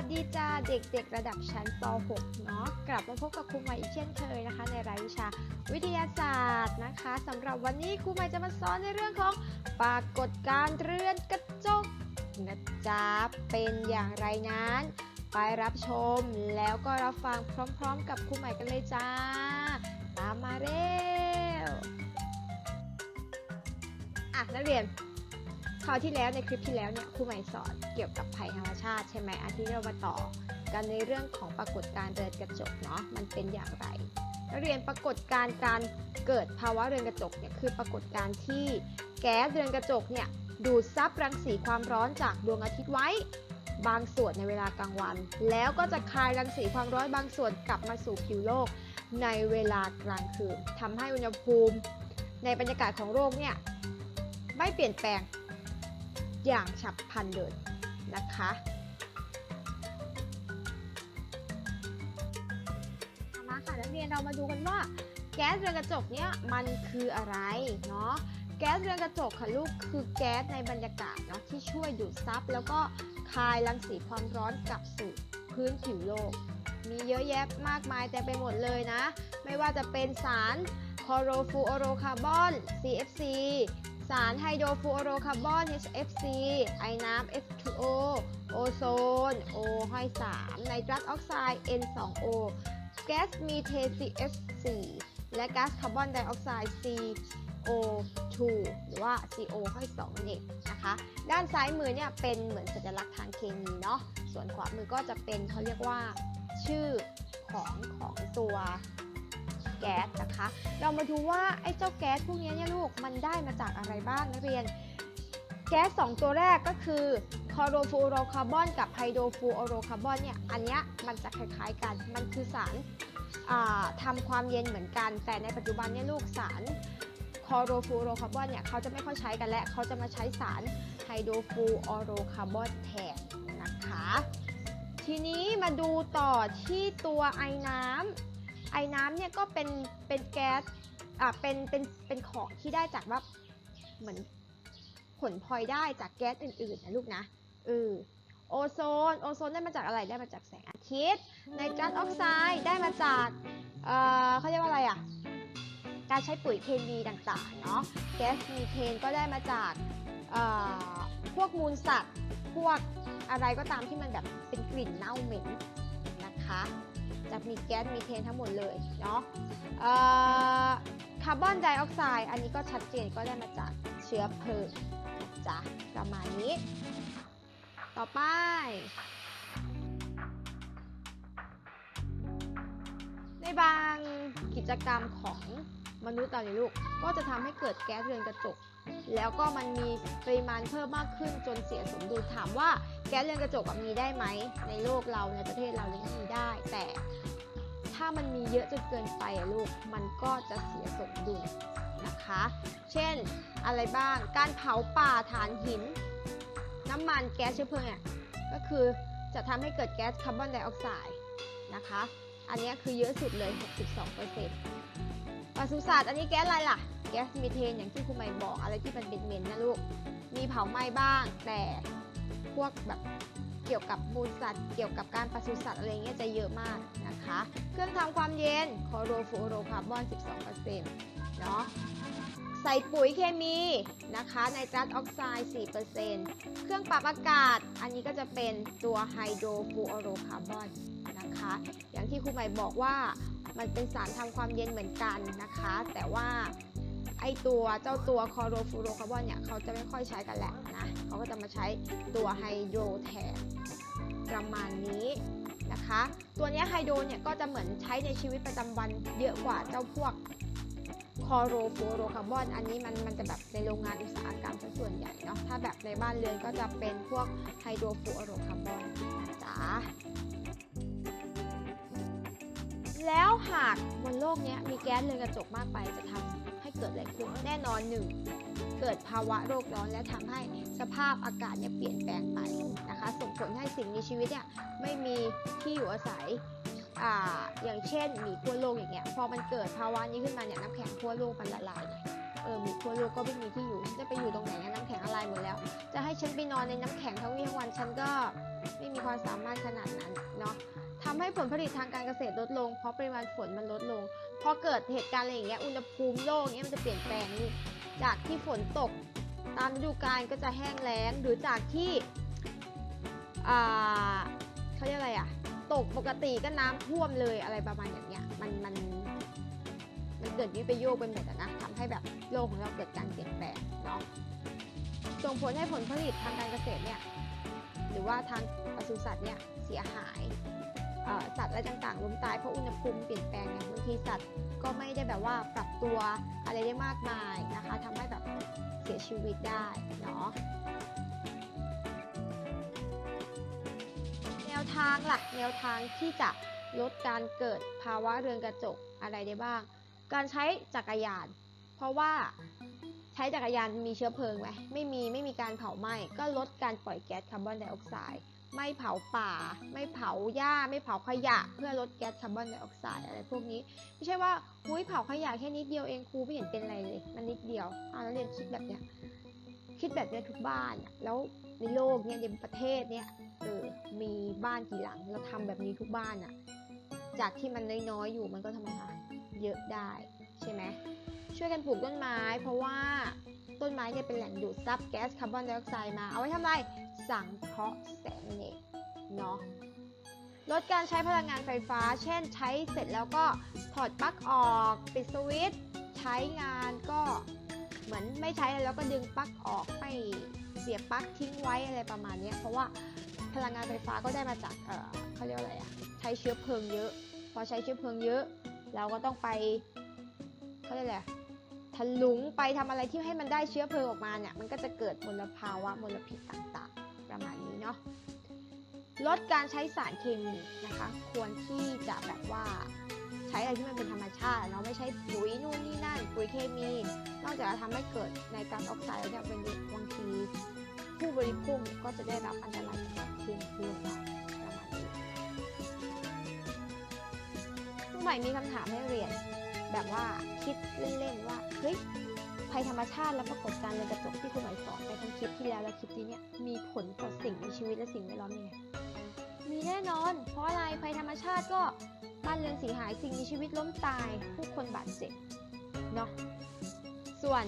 สดีจ้าเด็กๆ ระดับชั้นป .6 เนาะกลับมาพบกับครูใหม่อีกเช่นเคยนะคะ ในรายวิชาวิทยาศาสตร์นะคะสำหรับวันนี้ครูใหม่จะมาสอนในเรื่องของปรากฏการณ์เรือนกระจกนะจ๊ะเป็นอย่างไรนั้น ไปรับชมแล้วก็รับฟังพร้อม ๆ กับครูใหม่กันเลยจ้า ตามมาเร็วอะนักเรียน คราวที่แล้วในคลิปที่แล้วเนี่ยครูใหม่สอนเกี่ยวกับภัยธรรมชาติใช่ไหมอาทิตย์เรามาต่อกันในเรื่องของปรากฏการณ์เรือนกระจกเนาะมันเป็นอย่างไรนักเรียนปรากฏการณ์การเกิดภาวะเรือนกระจกเนี่ยคือปรากฏการณ์ที่แก๊สเรือนกระจกเนี่ยดูดซับรังสีความร้อนจากดวงอาทิตย์ไว้บางส่วนในเวลากลางวัน แล้วก็จะคายรังสีความร้อนบางส่วนกลับมาสู่ผิวโลกในเวลากลางคืนทำให้อุณหภูมิ ในบรรยากาศของโลกเนี่ยไม่เปลี่ยนแปลง อย่างฉับพลันเลยนะคะ มาค่ะนักเรียนเรามาดูกันว่า แก๊สเรือนกระจกเนี่ยมันคืออะไรเนาะแก๊สเรือนกระจกค่ะลูกคือแก๊สในบรรยากาศเนาะที่ช่วยดูดซับแล้วก็คายรังสีความร้อนกลับสู่พื้นผิวโลก มีเยอะแยะมากมายแต่ไปหมดเลยนะ ไม่ว่าจะเป็นสารคลอโรฟลูออโรคาร์บอน CFC สารไฮโดรฟลูออโรคาร์บอน HFC ไอน้ำ H2O โอโซน O ห้อย3ไนตรัสออกไซด์ N2O แก๊สมีเทน CF4 และก๊าซคาร์บอนไดออกไซด์ CO2 หรือว่า CO ห้อย2นั่นเองนะคะ ด้านซ้ายมือเนี่ยเป็นเหมือนสัญลักษณ์ทางเคมีเนาะ ส่วนขวามือก็จะเป็นเขาเรียกว่าชื่อของของตัว แก๊สนะคะ เรามาดูว่าไอ้เจ้าแก๊สพวกนี้เนี่ยลูกมันได้มาจากอะไรบ้างนักเรียน แก๊ส2ตัวแรกก็คือคอโรฟลูออโรคาร์บอนกับไฮโดรฟลูออโรคาร์บอนเนี่ยอันเนี้ยมันจะคล้ายๆกัน มันคือสารอ่าทำความเย็นเหมือนกัน แต่ในปัจจุบันเนี่ยลูกสารคอโรฟลูออโรคาร์บอนเนี่ยเขาจะไม่ค่อยใช้กันแล้วเขาจะมาใช้สารไฮโดรฟลูออโรคาร์บอนแทนนะคะ ทีนี้มาดูต่อที่ตัวไอน้ำ ไอ้น้ำเนี่ยก็เป็นเป็นแก๊สอ่าเป็นเป็นเป็นของที่ได้จากว่าเหมือนผลพลอยได้จากแก๊สอื่นๆนะลูกนะเออโอโซนโอโซนได้มาจากอะไรได้มาจากแสงอาทิตย์ไนตรัสออกไซด์ได้มาจากเอ่อเขาเรียกว่าอะไรอะการใช้ปุ๋ยเคมีต่างๆเนาะแก๊สมีเทนก็ได้มาจากเอ่อพวกมูลสัตว์ พวกอะไรก็ตามที่มันแบบเป็นกลิ่นเน่าเหม็นนะคะ มีแก๊สมีเทนทั้งหมดเลยเนาะคาร์บอนไดออกไซด์อันนี้ก็ชัดเจนก็ได้มาจากเชื้อเพลิงจ้ะประมาณนี้ ต่อไปในบางกิจกรรมของมนุษย์เราในลูก ก็จะทำให้เกิดแก๊สเรือนกระจก แล้วก็มันมีปริมาณเพิ่มมากขึ้นจนเสียสมดุลถามว่าแก๊สเรือนกระจกมีได้ไหมในโลกเราในประเทศเราเนี่ยมีได้ แต่ถ้ามันมีเยอะจนเกินไปอะลูกมันก็จะเสียสมดุลนะคะ เช่นอะไรบ้างการเผาป่าถ่านหิน น้ำมันแก๊สเชื้อเพลิงเนี่ยก็คือจะทำให้เกิดแก๊สคาร์บอนไดออกไซด์นะคะ อันนี้คือเยอะสุดเลย 62% ปศุสัตว์อันนี้แก๊สอะไรล่ะ แก๊สมีเทนอย่างที่ครูใหม่บอกอะไรที่มันเป็นเหม็นนะลูก มีเผาไหม้บ้าง แต่พวกแบบเกี่ยวกับมูลสัตว์ เกี่ยวกับการปศุสัตว์อะไรเงี้ยจะเยอะมากนะคะ เครื่องทำความเย็นคอโรฟลูออโรคาร์บอน 12%เนาะใส่ปุ๋ยเคมีนะคะไนตรัสออกไซด์ 4%เครื่องปรับอากาศ อันนี้ก็จะเป็นตัวไฮโดรฟลูออโรคาร์บอนนะคะ อย่างที่ครูใหม่บอกว่า มันเป็นสารทำความเย็นเหมือนกันนะคะ แต่ว่าไอตัวเจ้าตัวคอโรฟูโรคาร์บอนเนี่ยเขาจะไม่ค่อยใช้กันแหละนะเขาก็จะมาใช้ตัวไฮโดรแทนประมาณนี้นะคะ ตัวเนี้ยไฮโดรเนี่ยก็จะเหมือนใช้ในชีวิตประจำวันเยอะกว่าเจ้าพวกคอโรฟูโรคาร์บอน อันนี้มันมันจะแบบในโรงงานอุตสาหกรรมส่วนใหญ่เนาะถ้าแบบในบ้านเรือนก็จะเป็นพวกไฮโดรฟลูออโรคาร์บอนนะจ๊ะ แล้วหากบนโลกนี้มีแก๊สเรือนกระจกมากไปจะทำให้เกิดอะไรขึ้น แน่นอนหนึ่งเกิดภาวะโลกร้อนและทำให้สภาพอากาศเนี่ยเปลี่ยนแปลงไปนะคะ ส่งผลให้สิ่งมีชีวิตเนี่ยไม่มีที่อยู่อาศัยอ่าอย่างเช่นหมีขั้วโลกอย่างเงี้ยพอมันเกิดภาวะนี้ขึ้นมาเนี่ยน้ำแข็งขั้วโลกมันละลายเออหมีขั้วโลกก็ไม่มีที่อยู่จะไปอยู่ตรงไหนน้ำแข็งละลายหมดแล้ว จะให้ฉันไปนอนในน้ำแข็งทั้งวี่ทั้งวันฉันก็ไม่มีความสามารถขนาดนั้นเนาะ ทำให้ผลผลิตทางการเกษตรลดลง เพราะปริมาณฝนมันลดลง พอเกิดเหตุการณ์อะไรอย่างเงี้ย อุณหภูมิโลกเนี้ยมันจะเปลี่ยนแปลงนี่จากที่ฝนตก ตามฤดูกาลก็จะแห้งแล้ง หรือจากที่เขาเรียกอะไรอะตกปกติก็น้ำท่วมเลยอะไรประมาณอย่างเงี้ย มันมันมันเกิดวิปโยคเป็นแบบนั้นนะทำให้แบบโลกของเราเกิดการเปลี่ยนแปลงเนาะ ส่งผลให้ผลผลิตทางการเกษตรเนี่ย หรือว่าทางปศุสัตว์เนี่ยเสียหาย สัตว์อะไรต่างๆล้มตายเพราะอุณหภูมิเปลี่ยนแปลงไงบางทีสัตว์ก็ไม่ได้แบบว่าปรับตัวอะไรได้มากมายนะคะทำให้แบบเสียชีวิตได้เนาะแนวทางหลักแนวทางที่จะลดการเกิดภาวะเรือนกระจกอะไรได้บ้าง การใช้จักรยาน เพราะว่าใช้จักรยานมีเชื้อเพลิงไหมไม่มีไม่มีการเผาไหม้ก็ลดการปล่อยแก๊สคาร์บอนไดออกไซด์ ไม่เผาป่า ไม่เผาหญ้า ไม่เผาขยะ เพื่อลดแก๊สคาร์บอนไดออกไซด์อะไรพวกนี้ ไม่ใช่ว่าหุ้ยเผาขยะแค่นิดเดียวเองครูไม่เห็นเป็นอะไรเลย มันนิดเดียวอาแล้วเรียนคิดแบบเนี้ยคิดแบบเนี้ยทุกบ้านแล้วในโลกเนี้ยในประเทศเนี้ยเออมีบ้านกี่หลัง เราทำแบบนี้ทุกบ้านอะจากที่มันน้อยๆอยู่มันก็ทำไมคะเยอะได้ใช่ไหมช่วยกันปลูกต้นไม้ เพราะว่า ต้นไม้เนี่ยเป็นแหล่งดูดซับแก๊สคาร์บอนไดออกไซด์มา เอาไว้ทำไรสังเคราะห์แสงเน็ตเนาะลดการใช้พลังงานไฟฟ้า เช่น ใช้เสร็จแล้วก็ถอดปลั๊กออก ปิดสวิตช์ใช้งานก็เหมือนไม่ใช้แล้วก็ดึงปลั๊กออกไม่เสียบปลั๊กทิ้งไว้อะไรประมาณนี้เพราะว่าพลังงานไฟฟ้าก็ได้มาจากเออเขาเรียกอะไรอะใช้เชื้อเพลิงเยอะ พอใช้เชื้อเพลิงเยอะ เราก็ต้องไปเขาเรียกอะไร ถลุงไปทำอะไรที่ให้มันได้เชื้อเพลิงออกมาเนี่ยมันก็จะเกิดมลภาวะมลพิษต่างๆ ประมาณนี้เนาะลดการใช้สารเคมีนะคะ ควรที่จะแบบว่าใช้อะไรที่มันเป็นธรรมชาติเนาะไม่ใช่ปุ๋ยนู่นนี่นั่นปุ๋ยเคมี นอกจากจะทำให้เกิดในการออกไซด์แล้วเนี่ยเป็นบางทีผู้บริโภคก็จะได้รับอันตรายจากสิ่งที่เประมาณนี้ผู้ใหม่มีคำถามให้เรียน แบบว่าคิดเล่นๆว่าเฮ้ยภัยธรรมชาติและปรากฏการณ์เรือนกระจกที่คุณหมายสอนไปทั้งคลิปที่แล้วและคลิปนี้เนี่ยมีผลต่อสิ่งมีชีวิตและสิ่งแวดล้อมยังไงมีแน่นอน เพราะอะไรภัยธรรมชาติก็บ้านเรือนเสียหายสิ่งมีชีวิตล้มตาย ผู้คนบาดเจ็บเนาะส่วน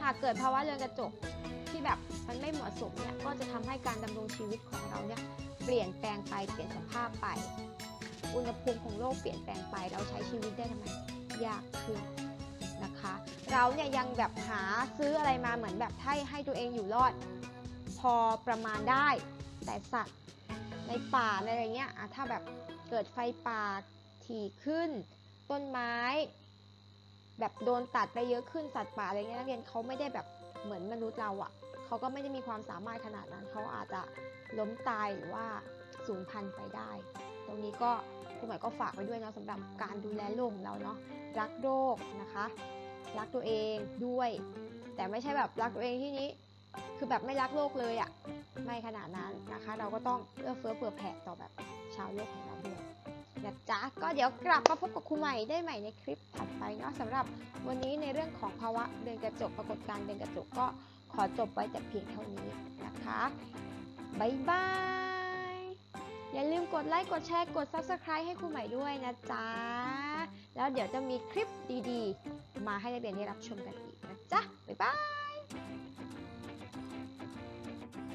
หากเกิดภาวะเรือนกระจกที่แบบมันไม่เหมาะสมเนี่ยก็จะทำให้การดำรงชีวิตของเราเนี่ยเปลี่ยนแปลงไปเปลี่ยนสภาพไป อุณหภูมิของโลกเปลี่ยนแปลงไปเราใช้ชีวิตได้ทำไม ยากขึ้นนะคะ เราเนี่ยยังแบบหาซื้ออะไรมาเหมือนแบบให้ให้ตัวเองอยู่รอด พอประมาณได้ แต่สัตว์ในป่าในอะไรเงี้ยอะถ้าแบบเกิดไฟป่าถี่ขึ้น ต้นไม้ แบบโดนตัดไปเยอะขึ้นสัตว์ป่าอะไรเงี้ยนักเรียนเขาไม่ได้แบบเหมือนมนุษย์เราอะ่ะเขาก็ไม่ได้มีความสามารถขนาดนั้นเขาอาจจะล้มตายหรือว่า สูญพันธุ์ไปได้ ตรงนี้ก็คุณหมายก็ฝากไว้ด้วยเนาะสำหรับการดูแลโลกของเราเนาะรักโลกนะคะ รักตัวเองด้วย แต่ไม่ใช่แบบรักตัวเองที่นี้ คือแบบไม่รักโลกเลยอะ่ะไม่ขนาดนั้นนะคะ เราก็ต้องเอื้อเฟื้อเผื่อแผ่ต่อแบบชาวโลกของเราด้วยนะจ๊ะก็เดี๋ยวกลับมาพบกับครูใหม่ได้ใหม่ในคลิปถัดไปเนาะสำหรับวันนี้ในเรื่องของภาวะเดือนกระจกปรากฏการณ์เดือนกระจกก็ขอจบไว้แต่เพียงเท่านี้นะคะ บ๊ายบาย อย่าลืมกดไลค์กดแชร์กด Subscribe ให้ครูใหม่ด้วยนะจ๊ะ แล้วเดี๋ยวจะมีคลิปดีๆ มาให้นักเรียนได้รับชมกันอีกนะจ๊ะ บ๊ายบาย